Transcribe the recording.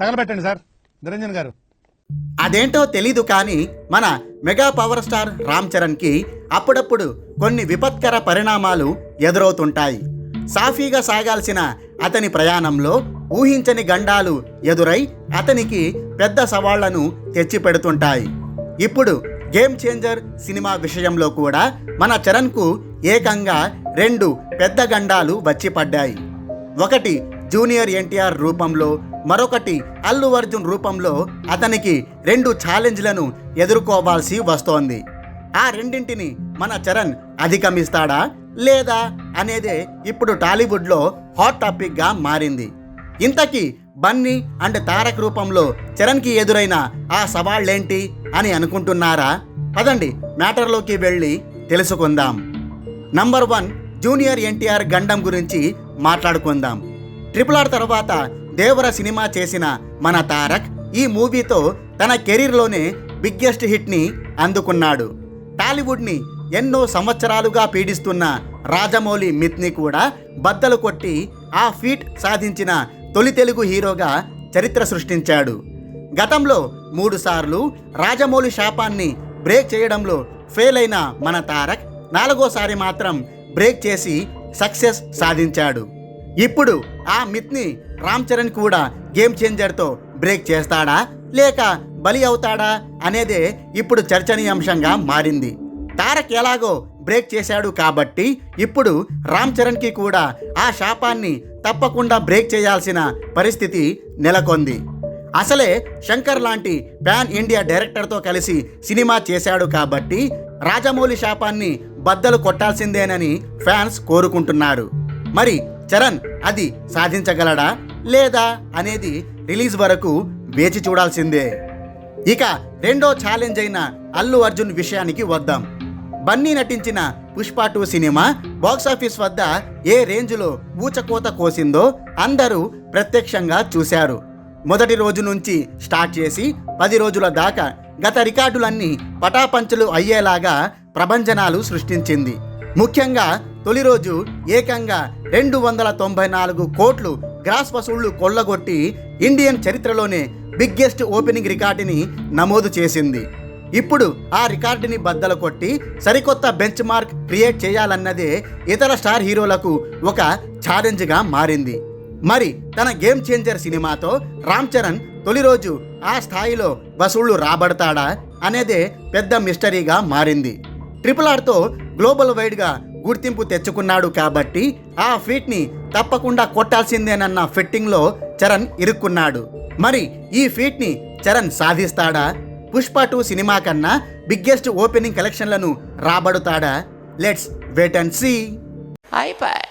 తగలబెట్టండి sir. Niranjan గారు. అదేంటో తెలీదు కానీ మన మెగా పవర్ స్టార్ రామ్ చరణ్కి అప్పుడప్పుడు కొన్ని విపత్కర పరిణామాలు ఎదురవుతుంటాయి. సాఫీగా సాగాల్సిన అతని ప్రయాణంలో ఊహించని గండాలు ఎదురై అతనికి పెద్ద సవాళ్ళను తెచ్చిపెడుతుంటాయి. ఇప్పుడు గేమ్ చేంజర్ సినిమా విషయంలో కూడా మన చరణ్కు ఏకంగా రెండు పెద్ద గండాలు వచ్చి పడ్డాయి. ఒకటి జూనియర్ ఎన్టీఆర్ రూపంలో మరొకటి అల్లు అర్జున్ రూపంలో అతనికి రెండు ఛాలెంజ్లను ఎదుర్కోవాల్సి వస్తోంది. ఆ రెండింటిని మన చరణ్ అధిగమిస్తాడా లేదా అనేదే ఇప్పుడు టాలీవుడ్లో హాట్ టాపిక్గా మారింది. ఇంతకీ బన్నీ అండ్ తారక్ రూపంలో చరణ్కి ఎదురైన ఆ సవాళ్ళేంటి అని అనుకుంటున్నారా? పదండి మ్యాటర్లోకి వెళ్ళి తెలుసుకుందాం. నంబర్ వన్ జూనియర్ ఎన్టీఆర్ గండం గురించి మాట్లాడుకుందాం. ట్రిపుల్ ఆర్ తర్వాత దేవర సినిమా చేసిన మన తారక్ ఈ మూవీతో తన కెరీర్లోనే బిగ్గెస్ట్ హిట్ని అందుకున్నాడు. టాలీవుడ్ని ఎన్నో సంవత్సరాలుగా పీడిస్తున్న రాజమౌళి మిత్ని కూడా బద్దలు కొట్టి ఆ ఫీట్ సాధించిన తొలి తెలుగు హీరోగా చరిత్ర సృష్టించాడు. గతంలో మూడుసార్లు రాజమౌళి శాపాన్ని బ్రేక్ చేయడంలో ఫెయిల్ అయిన మన తారక్ నాలుగోసారి మాత్రం బ్రేక్ చేసి సక్సెస్ సాధించాడు. ఇప్పుడు ఆ మిత్ని రామ్ చరణ్ కూడా గేమ్ చేంజర్తో బ్రేక్ చేస్తాడా? లేక బలి అవుతాడా? అనేదే ఇప్పుడు చర్చనీయాంశంగా మారింది. తారక్ ఎలాగో బ్రేక్ చేశాడు కాబట్టి ఇప్పుడు రామ్ చరణ్కి కూడా ఆ శాపాన్ని తప్పకుండా బ్రేక్ చేయాల్సిన పరిస్థితి నెలకొంది. అసలే శంకర్ లాంటి పాన్ ఇండియా డైరెక్టర్తో కలిసి సినిమా చేశాడు కాబట్టి రాజమౌళి శాపాన్ని బద్దలు కొట్టాల్సిందేనని ఫ్యాన్స్ కోరుకుంటున్నారు. మరి చరణ్ అది సాధించగలడా లేదా అనేది రిలీజ్ వరకు వేచి చూడాల్సిందే. ఇక రెండో ఛాలెంజ్ అయిన అల్లు అర్జున్ విషయానికి వద్దాం. బన్నీ నటించిన పుష్ప టూ సినిమా బాక్సాఫీస్ వద్ద ఏ రేంజ్లో ఊచకోత కోసిందో అందరూ ప్రత్యక్షంగా చూశారు. మొదటి రోజు నుంచి స్టార్ట్ చేసి పది రోజుల దాకా గత రికార్డులన్నీ పటాపంచలు అయ్యేలాగా ప్రభంజనాలు సృష్టించింది. ముఖ్యంగా తొలి రోజు ఏకంగా రెండు వందల తొంభై నాలుగు కోట్లు గ్రాస్ వసూళ్ళు కొల్లగొట్టి ఇండియన్ చరిత్రలోనే బిగ్గెస్ట్ ఓపెనింగ్ రికార్డుని నమోదు చేసింది. ఇప్పుడు ఆ రికార్డుని బద్దలు కొట్టి సరికొత్త బెంచ్ మార్క్ క్రియేట్ చేయాలన్నదే ఇతర స్టార్ హీరోలకు ఒక ఛాలెంజ్గా మారింది. మరి తన గేమ్ చేంజర్ సినిమాతో రామ్ చరణ్ తొలి రోజు ఆ స్థాయిలో వసూళ్ళు రాబడతాడా అనేదే పెద్ద మిస్టరీగా మారింది. ట్రిపుల్ ఆర్తో గ్లోబల్ వైడ్గా గుర్తింపు తెచ్చుకున్నాడు కాబట్టి ఆ ఫీట్ని తప్పకుండా కొట్టాల్సిందేనన్న ఫిట్టింగ్లో చరణ్ ఇరుక్కున్నాడు. మరి ఈ ఫీట్ని చరణ్ సాధిస్తాడా? పుష్ప టూ సినిమా కన్నా బిగ్గెస్ట్ ఓపెనింగ్ కలెక్షన్లను రాబడుతాడా? Let's wait and see. అయిపోయి